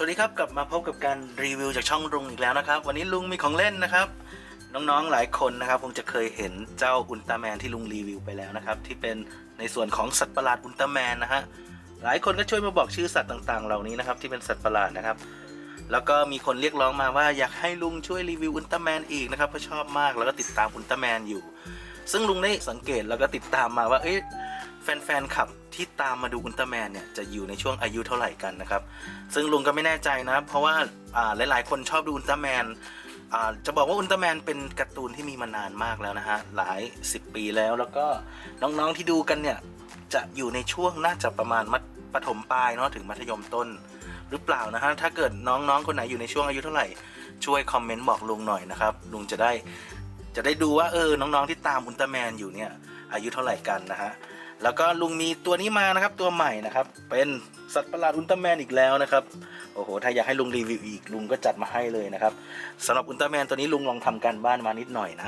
สวัสดีครับกลับมาพบกับการรีวิวจากช่องลุงอีกแล้วนะครับ วันนี้ลุงมีของเล่นนะครับ น้องๆหลายคนนะครับคงจะเคยเห็นเจ้าอุลตร้าแมนที่ลุงรีวิวไปแล้วนะครับ ที่เป็นในส่วนของสัตว์ประหลาดอุลตร้าแมนนะฮะหลายคนก็ช่วยมาบอกชื่อสัตว์ต่างๆ เหล่านี้นะครับที่เป็นสัตว์ประหลาดนะครับ แล้วก็มีคนเรียกร้องมาว่าอยากให้ลุงช่วยรีวิวอุลตร้าแมนอีกนะครับเพราะชอบมากแล้วก็ติดตามอุลตร้าแมนอยู่ ซึ่งลุงได้สังเกตแล้วก็ติดตามมาว่าเอ๊ะแฟนๆขับ ที่ตามมาดูอุลตร้าแมนเนี่ยจะอยู่ในช่วงอายุเท่าไหร่กันนะครับ ซึ่งลุงก็ไม่แน่ใจนะ เพราะว่าอ่าหลายๆ คนชอบดูอุลตร้าแมนอ่าจะบอกว่าอุลตร้าแมนเป็นการ์ตูนที่มีมานานมากแล้วนะฮะหลาย 10 ปีแล้วแล้วก็น้องๆที่ดูกันเนี่ยจะอยู่ในช่วงน่าจะประมาณมัธปฐมปลายเนาะถึงมัธยมต้นหรือเปล่านะฮะถ้าเกิดน้องๆคนไหนอยู่ในช่วงอายุเท่าไหร่ช่วยคอมเมนต์บอกลุงหน่อยนะครับลุงจะได้จะได้ดูว่าเออน้องๆที่ตามอุลตร้าแมนอยู่เนี่ยอายุเท่าไหร่กันนะฮะ แล้วก็ลุงมีตัวนี้มานะครับตัวใหม่นะครับ เป็นสัตว์ประหลาดอุลตร้าแมนอีกแล้วนะครับโอ้โหถ้าอยากให้ลุงรีวิวอีกลุงก็จัดมาให้เลยนะครับสำหรับอุลตร้าแมนตัวนี้ลุงลองทำการบ้านมานิดหน่อยนะ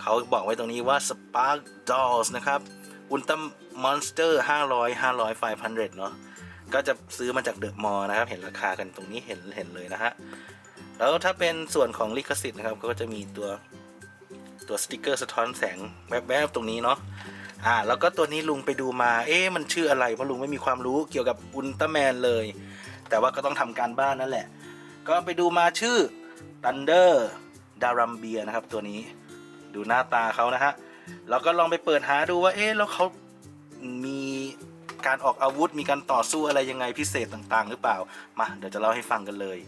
เขาบอกไว้ตรงนี้ว่า Spark Dolls นะครับอุลตร้ามอนสเตอร์500 500 500เนาะก็จะซื้อมาจากเดอะมอลล์นะครับ เห็นราคากันตรงนี้เห็นเห็นเลยนะฮะแล้วถ้าเป็นส่วนของลิขสิทธิ์นะครับก็จะมีตัวตัวสติกเกอร์สะท้อนแสงแวบๆตรงนี้เนาะ อ่าแล้วก็ตัวนี้ลุงไปดูมา เอ๊ะมันชื่ออะไร เพราะลุงไม่มีความรู้เกี่ยวกับอุลตร้าแมนเลย แต่ว่าก็ต้องทำการบ้านนั่นแหละ ก็ไปดูมาชื่อ Thunder d a r u m b i a นะครับตัวนี้ ดูหน้าตาเขานะฮะแล้วก็ลองไปเปิดหาดูว่าเอ๊ะแล้วเขามีการออกอาวุธมีการต่อสู้อะไรยังไงพิเศษต่างๆ หรือเปล่า มาเดี๋ยวจะเล่าให้ฟังกันเลย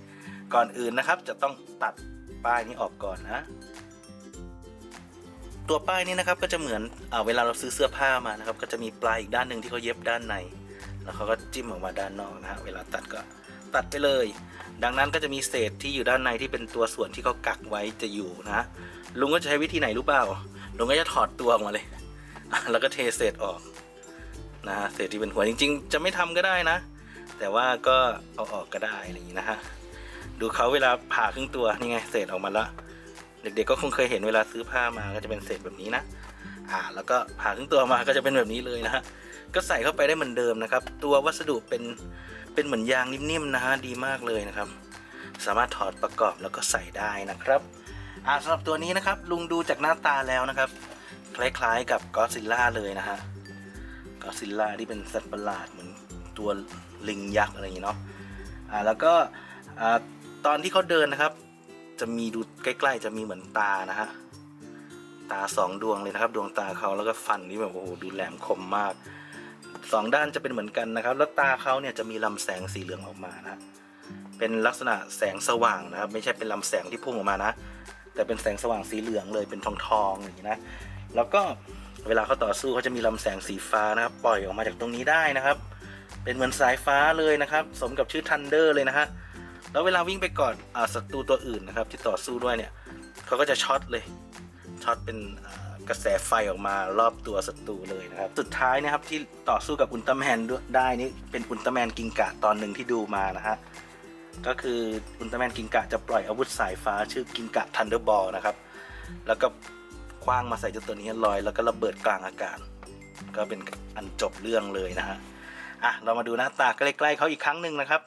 ก่อนอื่นนะครับจะต้องตัดป้ายนี้ออกก่อนนะ ตัวป้ายนี้นะครับก็จะเหมือนอเวลาเราซื้อเสื้อผ้ามานะครับ ก็จะมีปลายอีกด้านหนึ่งที่เขาเย็บด้านใน แล้วเขาก็จิ้มออกมาด้านนอกนะฮะเวลาตัดก็ตัดไปเลย ดังนั้นก็จะมีเศษที่อยู่ด้านในที่เป็นตัวส่วนที่เขากักไว้จะอยู่นะลุงก็จะใช้วิธีไหนรู้เปล่าลุงก็จะถอดตัวออกมาเลย แล้วก็เทเศษออกนะฮะเศษที่เป็นหัวจริง ๆ จะไม่ทำก็ได้นะ แต่ว่าก็เอาออกก็ได้อะไรอย่างนี้นะฮะดูเขาเวลาผ่าครึ่งตัวนี่ไงเศษออกมาแล้ว เด็กๆก็คงเคยเห็นเวลาซื้อผ้ามาก็จะเป็นเศษแบบนี้นะ อ่า แล้วก็ผ่าครึ่งตัวมาก็จะเป็นแบบนี้เลยนะฮะ ก็ใส่เข้าไปได้เหมือนเดิมนะครับ ตัววัสดุเป็นเป็นเหมือนยางนิ่มๆนะฮะดีมากเลยนะครับ สามารถถอดประกอบแล้วก็ใส่ได้นะครับ อ่าสำหรับตัวนี้นะครับ ลุงดูจากหน้าตาแล้วนะครับ คล้ายๆกับก็ซิลล่าเลยนะฮะก็ซิลล่าที่เป็นสัตว์ประหลาดเหมือนตัวลิงยักษ์อะไรอย่างนี้เนาะ อ่าแล้วก็อ่าตอนที่เขาเดินนะครับ จะมีดูใกล้ๆ จะมีเหมือนตานะฮะ ตาสองดวงเลยนะครับ ดวงตาเขาแล้วก็ฟันนี่แบบโอ้โหดูแหลมคมมากสองด้านจะเป็นเหมือนกันนะครับ แล้วตาเขาเนี่ยจะมีลำแสงสีเหลืองออกมานะเป็นลักษณะแสงสว่างนะครับ ไม่ใช่เป็นลำแสงที่พุ่งออกมานะ แต่เป็นแสงสว่างสีเหลืองเลยเป็นทองทองๆอย่างนี้นะ แล้วก็เวลาเขาต่อสู้เขาจะมีลำแสงสีฟ้านะครับ ปล่อยออกมาจากตรงนี้ได้นะครับ เป็นเหมือนสายฟ้าเลยนะครับ สมกับชื่อทันเดอร์เลยนะฮะ แล้วเวลาวิ่งไปกอดอาศัตรูตัวอื่นนะครับ ที่ต่อสู้ด้วยเนี่ยเขาก็จะช็อตเลยช็อตเป็นกระแสไฟออกมารอบตัวศัตรูเลยนะครับ สุดท้ายนะครับที่ต่อสู้กับอุลตร้าแมนได้นี่เป็นอุลตร้าแมนกิงกะตอนหนึ่งที่ดูมานะฮะก็คืออุลตร้าแมนกิงกะจะปล่อยอาวุธสายฟ้าชื่อกิงกะทันเดอร์บอลนะครับ แล้วก็คว้างมาใส่เจ้าตัวนี้ลอย แล้วก็ระเบิดกลางอากาศก็เป็นอันจบเรื่องเลยนะฮะอะเรามาดูหน้าตาใกล้ๆเขาอีกครั้งหนึ่งนะครับ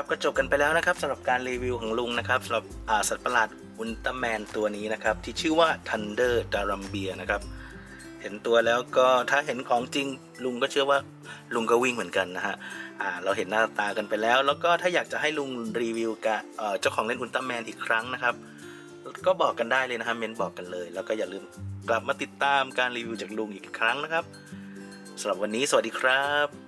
ครับก็จบกันไปแล้วนะครับสำหรับการรีวิวของลุงนะครับสำหรับสัตว์ประหลาดอุลตร้าแมนตัวนี้นะครับ ที่ชื่อว่า Thunder d a r u m b i a นะครับ เห็นตัวแล้วก็ถ้าเห็นของจริงลุงก็เชื่อว่าลุงก็วิ่งเหมือนกันนะฮะเราเห็นหน้าตากันไปแล้ว แล้วก็ถ้าอยากจะให้ลุงรีวิวกับเจ้าของเล่นอุลตร้าแมนอีกครั้งนะครับ ก็บอกกันได้เลยนะครับเมนบอกกันเลย แล้วก็อย่าลืมกลับมาติดตามการรีวิวจากลุงอีกครั้งนะครับสำหรับวันนี้สวัสดีครับ